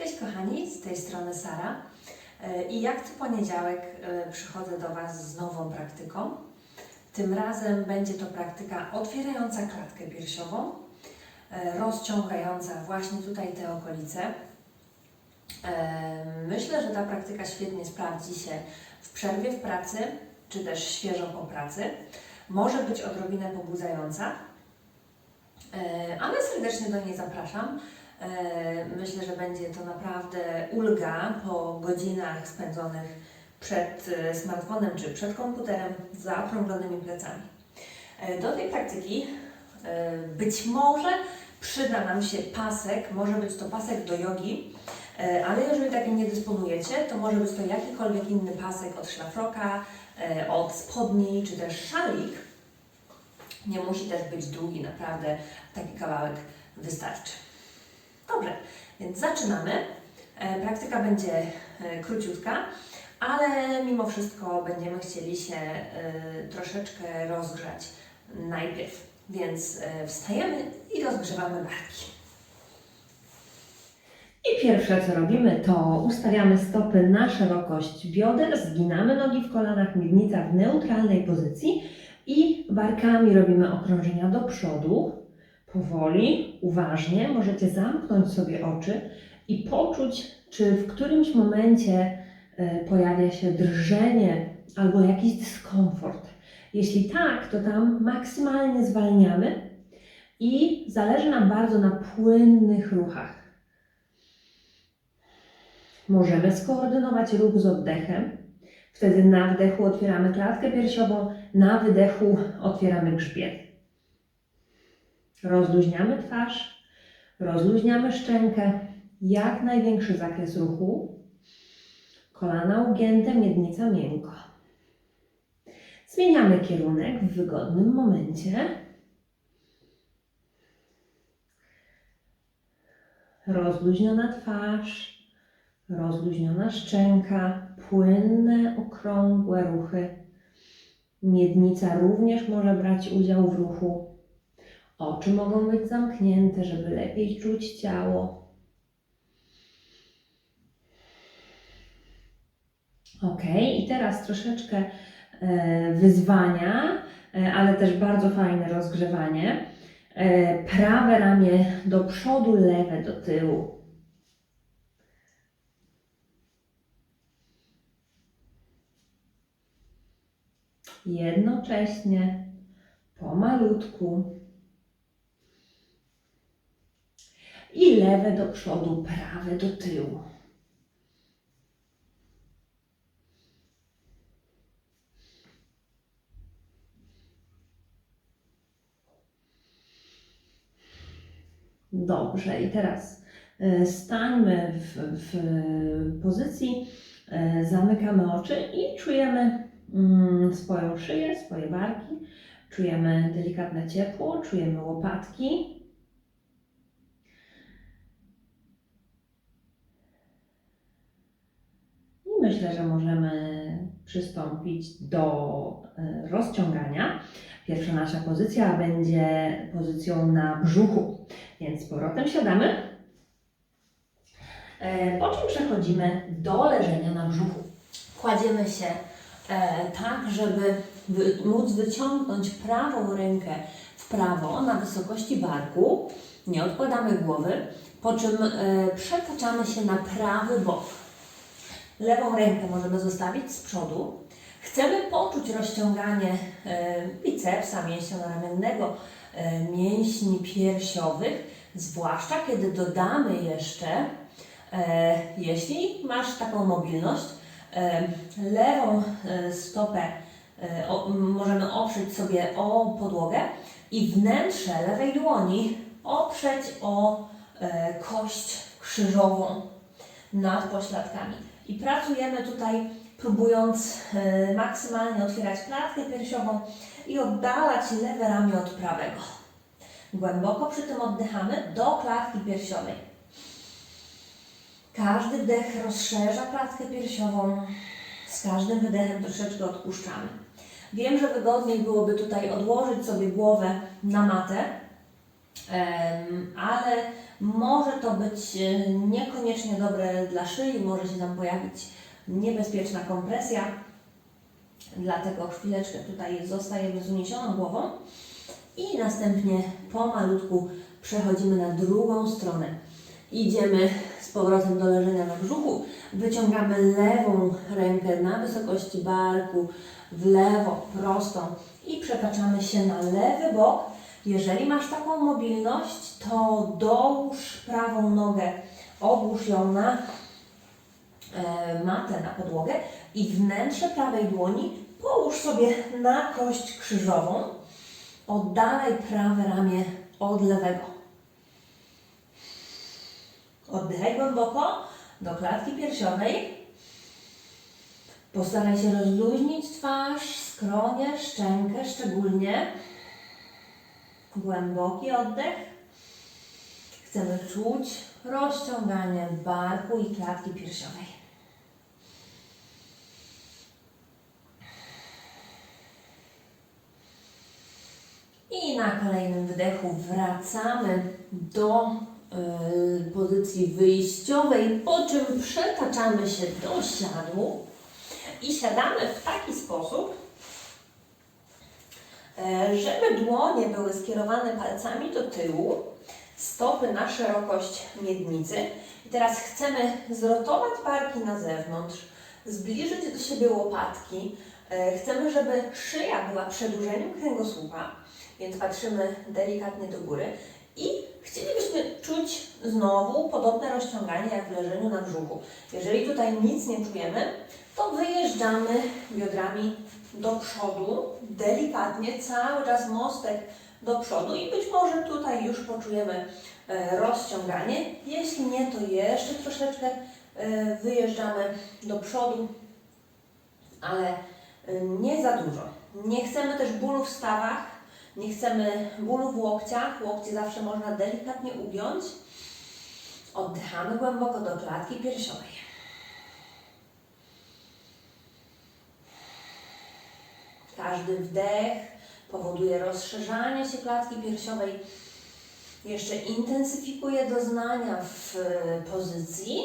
Cześć kochani, z tej strony Sara. E, I jak co poniedziałek e, przychodzę do Was z nową praktyką. Tym razem będzie to praktyka otwierająca klatkę piersiową, e, rozciągająca właśnie tutaj te okolice. Myślę, że ta praktyka świetnie sprawdzi się w przerwie w pracy, czy też świeżo po pracy. Może być odrobinę pobudzająca, E, a my serdecznie do niej zapraszam. E, Myślę, że będzie to naprawdę ulga po godzinach spędzonych przed e, smartfonem czy przed komputerem z zaokrąglonymi plecami. E, Do tej praktyki być może przyda nam się pasek, może być to pasek do jogi, ale jeżeli takim nie dysponujecie, to może być to jakikolwiek inny pasek od szlafroka, od spodni czy też szalik. Nie musi też być długi, naprawdę taki kawałek wystarczy. Dobrze, więc zaczynamy. E, Praktyka będzie e, króciutka, ale mimo wszystko będziemy chcieli się e, troszeczkę rozgrzać najpierw. Więc wstajemy i rozgrzewamy barki. I pierwsze co robimy, to ustawiamy stopy na szerokość bioder, zginamy nogi w kolanach, miednica w neutralnej pozycji i barkami robimy okrążenia do przodu. Powoli, uważnie, możecie zamknąć sobie oczy i poczuć, czy w którymś momencie e, pojawia się drżenie albo jakiś dyskomfort. Jeśli tak, to tam maksymalnie zwalniamy i zależy nam bardzo na płynnych ruchach. Możemy skoordynować ruch z oddechem. Wtedy na wdechu otwieramy klatkę piersiową, na wydechu otwieramy grzbiet. Rozluźniamy twarz, rozluźniamy szczękę, jak największy zakres ruchu. Kolana ugięte, miednica miękko. Zmieniamy kierunek w wygodnym momencie. Rozluźniona twarz, rozluźniona szczęka, płynne, okrągłe ruchy. Miednica również może brać udział w ruchu. Oczy mogą być zamknięte, żeby lepiej czuć ciało. Ok, i teraz troszeczkę e, wyzwania, e, ale też bardzo fajne rozgrzewanie. E, prawe ramię do przodu, lewe do tyłu. jednocześnie, pomalutku. I lewe do przodu, prawe do tyłu. Dobrze, i teraz e, stańmy w, w pozycji, e, zamykamy oczy i czujemy mm, swoją szyję, swoje barki. Czujemy delikatne ciepło, czujemy łopatki. I myślę, że możemy przystąpić do e, rozciągania. Pierwsza nasza pozycja będzie pozycją na brzuchu, więc z powrotem siadamy. E, Po czym przechodzimy do leżenia na brzuchu. Kładziemy się e, tak, żeby móc wyciągnąć prawą rękę w prawo na wysokości barku. Nie odkładamy głowy, po czym przetaczamy się na prawy bok. Lewą rękę możemy zostawić z przodu. Chcemy poczuć rozciąganie e, bicepsa, mięśnia ramiennego, e, mięśni piersiowych, zwłaszcza kiedy dodamy jeszcze, e, jeśli masz taką mobilność, lewą stopę możemy oprzeć sobie o podłogę i wnętrze lewej dłoni oprzeć o kość krzyżową nad pośladkami. I pracujemy tutaj, próbując e, maksymalnie otwierać klatkę piersiową i oddalać lewe ramię od prawego. Głęboko przy tym oddychamy do klatki piersiowej. Każdy wdech rozszerza klatkę piersiową, z każdym wydechem troszeczkę odpuszczamy. Wiem, że wygodniej byłoby tutaj odłożyć sobie głowę na matę, ale Może to być e, niekoniecznie dobre dla szyi, może się tam pojawić niebezpieczna kompresja. Dlatego chwileczkę tutaj zostajemy z uniesioną głową i następnie pomalutku przechodzimy na drugą stronę. Idziemy z powrotem do leżenia na brzuchu, wyciągamy lewą rękę na wysokości barku, w lewo, prostą i przetaczamy się na lewy bok. Jeżeli masz taką mobilność, to dołóż prawą nogę, obłóż ją na e, matę, na podłogę i wnętrze prawej dłoni połóż sobie na kość krzyżową. Oddalaj prawe ramię od lewego. Oddychaj głęboko do klatki piersiowej. Postaraj się rozluźnić twarz, skronie, szczękę szczególnie. Głęboki oddech. Chcemy czuć rozciąganie barku i klatki piersiowej. I na kolejnym wydechu wracamy do y, pozycji wyjściowej, po czym przetaczamy się do siadu i siadamy w taki sposób, żeby dłonie były skierowane palcami do tyłu, stopy na szerokość miednicy. I teraz chcemy zrotować barki na zewnątrz, zbliżyć do siebie łopatki. E, Chcemy, żeby szyja była przedłużeniem kręgosłupa, więc patrzymy delikatnie do góry. I chcielibyśmy czuć znowu podobne rozciąganie jak w leżeniu na brzuchu. Jeżeli tutaj nic nie czujemy, to wyjeżdżamy biodrami do przodu, delikatnie, cały czas mostek do przodu i być może tutaj już poczujemy e, rozciąganie. Jeśli nie, to jeszcze troszeczkę e, wyjeżdżamy do przodu, ale e, nie za dużo. Nie chcemy też bólu w stawach, nie chcemy bólu w łokciach. Łokcie zawsze można delikatnie ugiąć. Oddychamy głęboko do klatki piersiowej. Każdy wdech powoduje rozszerzanie się klatki piersiowej. Jeszcze intensyfikuje doznania w pozycji.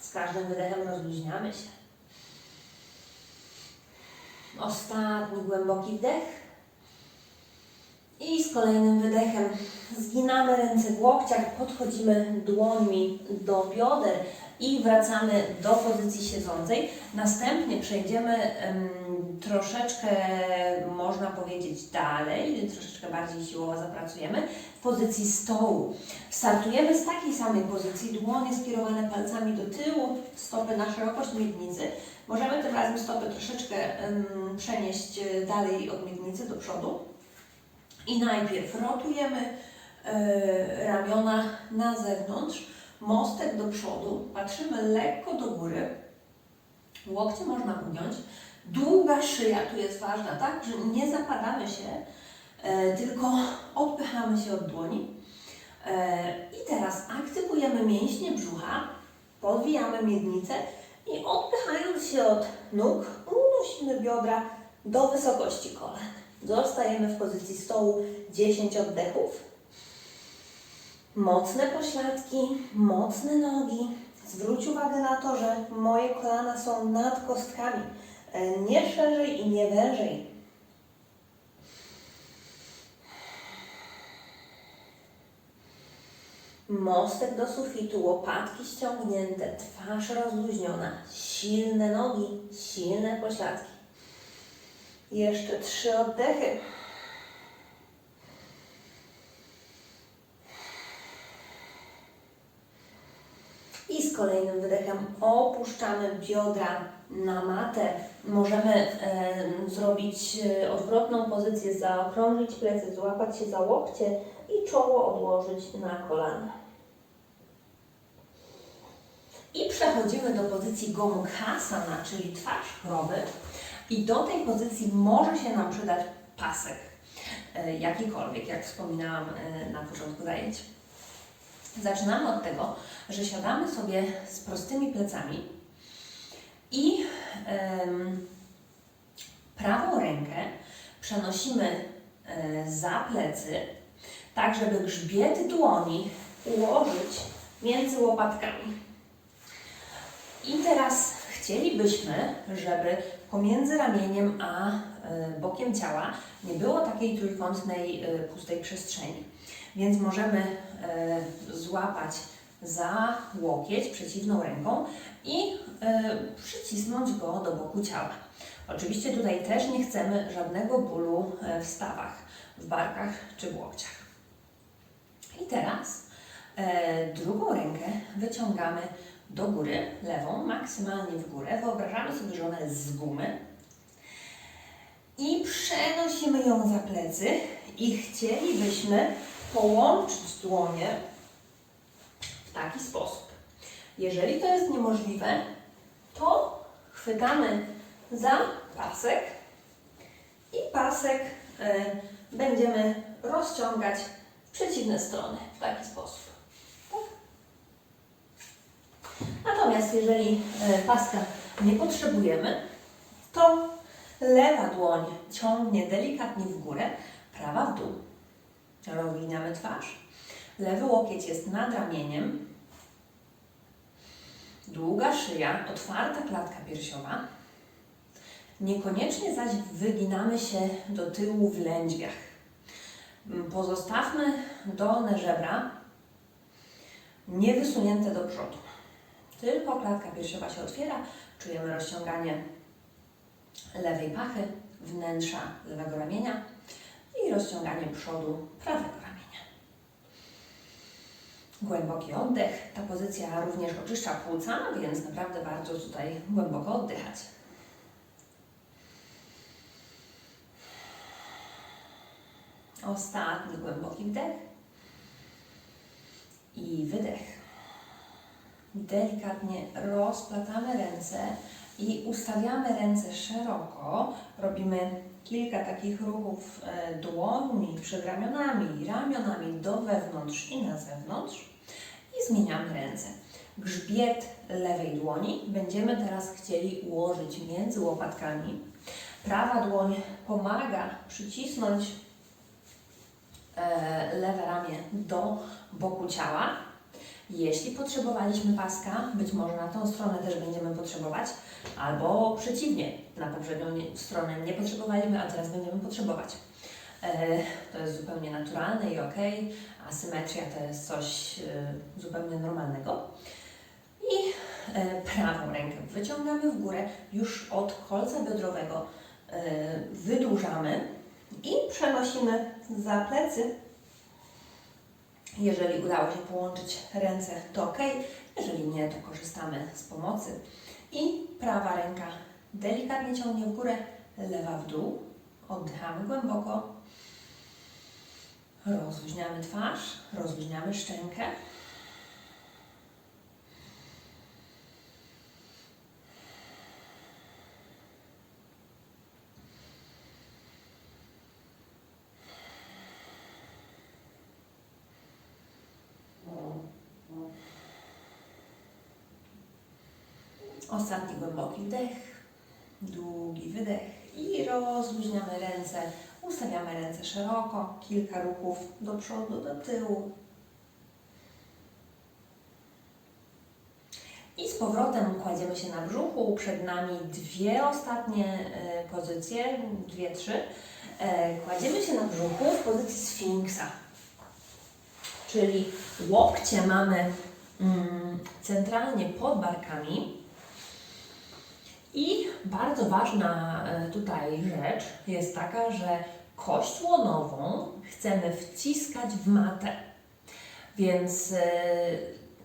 Z każdym wydechem rozluźniamy się. Ostatni głęboki wdech. I z kolejnym wydechem zginamy ręce w łokciach, podchodzimy dłońmi do bioder i wracamy do pozycji siedzącej. Następnie przejdziemy em, troszeczkę, można powiedzieć, dalej, troszeczkę bardziej siłowo zapracujemy w pozycji stołu. Startujemy z takiej samej pozycji, dłonie skierowane palcami do tyłu, stopy na szerokość miednicy. Możemy tym razem stopy troszeczkę em, przenieść e, dalej od miednicy do przodu. I najpierw rotujemy e, ramiona na zewnątrz, mostek do przodu, patrzymy lekko do góry, łokcie można ugiąć, długa szyja tu jest ważna, tak, że nie zapadamy się, e, tylko odpychamy się od dłoni. E, I teraz aktywujemy mięśnie brzucha, podwijamy miednicę i odpychając się od nóg, unosimy biodra do wysokości kolan. Zostajemy w pozycji stołu 10 oddechów. Mocne pośladki, mocne nogi. Zwróć uwagę na to, że moje kolana są nad kostkami. E, Nie szerzej i nie wężej. Mostek do sufitu, łopatki ściągnięte, twarz rozluźniona, silne nogi, silne pośladki. Jeszcze trzy oddechy. I z kolejnym wydechem opuszczamy biodra na matę. Możemy e, zrobić odwrotną pozycję, zaokrążyć plecy, złapać się za łokcie i czoło odłożyć na kolana. I przechodzimy do pozycji Gomukhasana, czyli twarz krowy. I do tej pozycji może się nam przydać pasek, e, jakikolwiek, jak wspominałam e, na początku zajęć. Zaczynamy od tego, że siadamy sobie z prostymi plecami i em, prawą rękę przenosimy e, za plecy, tak żeby grzbiety dłoni ułożyć między łopatkami. I teraz chcielibyśmy, żeby pomiędzy ramieniem a y, bokiem ciała nie było takiej trójkątnej, y, pustej przestrzeni. Więc możemy y, złapać za łokieć przeciwną ręką i przycisnąć go do boku ciała. Oczywiście tutaj też nie chcemy żadnego bólu e, w stawach, w barkach czy w łokciach. I teraz e, drugą rękę wyciągamy do góry, lewą, maksymalnie w górę. Wyobrażamy sobie, że ona jest z gumy. I przenosimy ją za plecy i chcielibyśmy połączyć dłonie w taki sposób. Jeżeli to jest niemożliwe, to chwytamy za pasek i pasek e, będziemy rozciągać w przeciwne strony w taki sposób. Tak? Natomiast jeżeli e, paska nie potrzebujemy, to lewa dłoń ciągnie delikatnie w górę, prawa w dół. Rozwiniamy twarz. Lewy łokieć jest nad ramieniem. Długa szyja, otwarta klatka piersiowa. Niekoniecznie zaś wyginamy się do tyłu w lędźwiach. Mm, Pozostawmy dolne żebra nie wysunięte do przodu. Tylko klatka piersiowa się otwiera, czujemy rozciąganie lewej pachy, wnętrza lewego ramienia i rozciąganie przodu prawego ramienia. Głęboki oddech. Ta pozycja również oczyszcza płuca, więc naprawdę warto tutaj głęboko oddychać. Ostatni głęboki wdech i wydech. Delikatnie rozplatamy ręce i ustawiamy ręce szeroko. Robimy kilka takich ruchów e, dłońmi przed ramionami, ramionami do wewnątrz i na zewnątrz i zmieniamy ręce. Grzbiet lewej dłoni będziemy teraz chcieli ułożyć między łopatkami. Prawa dłoń pomaga przycisnąć e, lewe ramię do boku ciała. Jeśli potrzebowaliśmy paska, być może na tą stronę też będziemy potrzebować, albo przeciwnie, na poprzednią stronę nie potrzebowaliśmy, a teraz będziemy potrzebować. E, To jest zupełnie naturalne i ok. Asymetria to jest coś e, zupełnie normalnego. I e, prawą rękę wyciągamy w górę, już od kolca biodrowego wydłużamy i przenosimy za plecy. Jeżeli udało się połączyć ręce, to ok. Jeżeli nie, to korzystamy z pomocy. I prawa ręka delikatnie ciągnie w górę, lewa w dół. Oddychamy głęboko. Rozluźniamy twarz, rozluźniamy szczękę. Ostatni głęboki wdech, długi wydech i rozluźniamy ręce. Ustawiamy ręce szeroko, kilka ruchów do przodu, do tyłu. I z powrotem kładziemy się na brzuchu. Przed nami dwie ostatnie e, pozycje, dwie, trzy. E, Kładziemy się na brzuchu w pozycji sfinksa. Czyli łokcie mamy mm, centralnie pod barkami. Bardzo ważna e, tutaj rzecz jest taka, że kość łonową chcemy wciskać w matę. Więc e,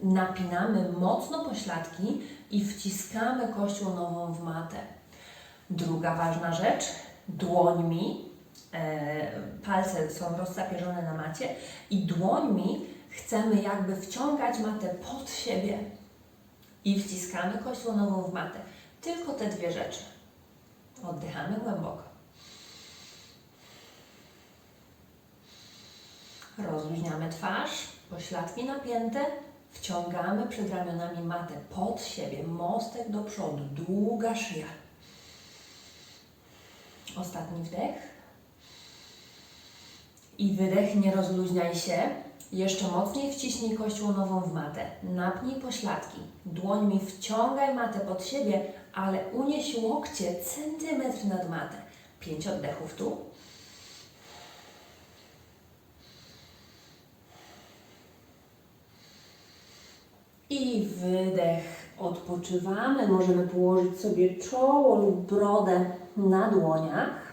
napinamy mocno pośladki i wciskamy kość łonową w matę. Druga ważna rzecz, dłońmi, e, palce są rozsapierzone na macie i dłońmi chcemy jakby wciągać matę pod siebie i wciskamy kość łonową w matę. Tylko te dwie rzeczy. Oddychamy głęboko. Rozluźniamy twarz, pośladki napięte, wciągamy przed ramionami matę pod siebie, mostek do przodu, długa szyja. Ostatni wdech. I wydech, nie rozluźniaj się. Jeszcze mocniej wciśnij kość łonową w matę. Napnij pośladki. Dłońmi wciągaj matę pod siebie, ale unieś łokcie centymetr nad matę. Pięć oddechów tu. I wydech. Odpoczywamy. Możemy położyć sobie czoło lub brodę na dłoniach.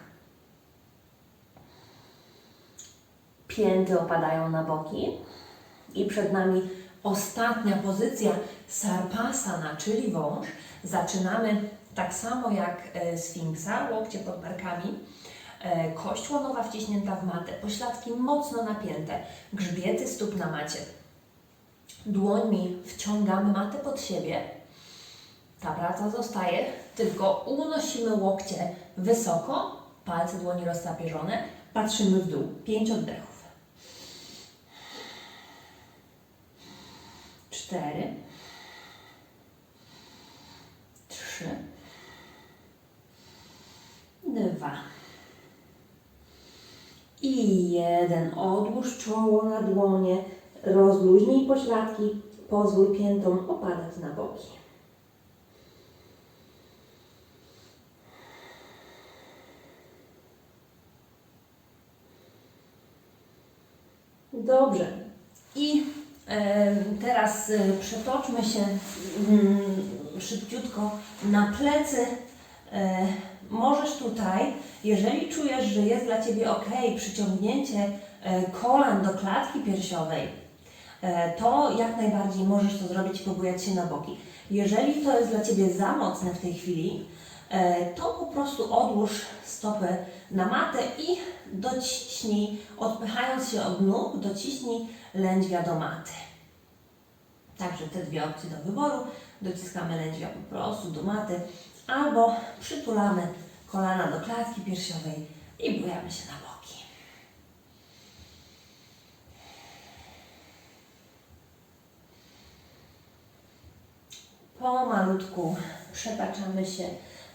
Pięty opadają na boki. I przed nami ostatnia pozycja Sarpasana, czyli wąż. Zaczynamy tak samo jak e, Sfinksa, łokcie pod barkami. E, Kość łonowa wciśnięta w matę, pośladki mocno napięte, grzbiety stóp na macie. Dłońmi wciągamy matę pod siebie. Ta praca zostaje, tylko unosimy łokcie wysoko, palce dłoni roztapierzone, patrzymy w dół. Pięć oddechów. Cztery. Trzy. Dwa. I jeden. Odłóż czoło na dłonie. Rozluźnij pośladki. Pozwól piętom opadać na boki. Dobrze. I teraz e, przetoczmy się mm, szybciutko na plecy. E, możesz tutaj, jeżeli czujesz, że jest dla Ciebie ok, przyciągnięcie e, kolan do klatki piersiowej, e, to jak najbardziej możesz to zrobić pobujać się na boki. Jeżeli to jest dla Ciebie za mocne w tej chwili, to po prostu odłóż stopy na matę i dociśnij, odpychając się od nóg, dociśnij lędźwia do maty. Także te dwie opcje do wyboru. Dociskamy lędźwia po prostu do maty albo przytulamy kolana do klatki piersiowej i bujamy się na boki. Pomalutku przetaczamy się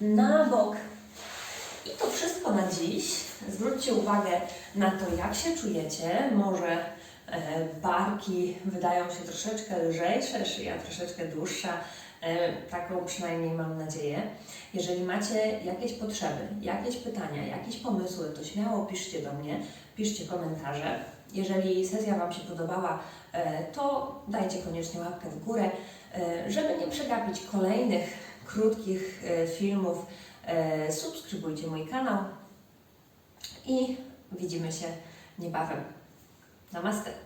na bok. I to wszystko na dziś. Zwróćcie uwagę na to, jak się czujecie. Może e, barki wydają się troszeczkę lżejsze, szyja troszeczkę dłuższa. E, taką przynajmniej mam nadzieję. Jeżeli macie jakieś potrzeby, jakieś pytania, jakieś pomysły, to śmiało piszcie do mnie, piszcie komentarze. Jeżeli sesja Wam się podobała, e, to dajcie koniecznie łapkę w górę, żeby nie przegapić kolejnych krótkich e, filmów. E, Subskrybujcie mój kanał i widzimy się niebawem. Namaste.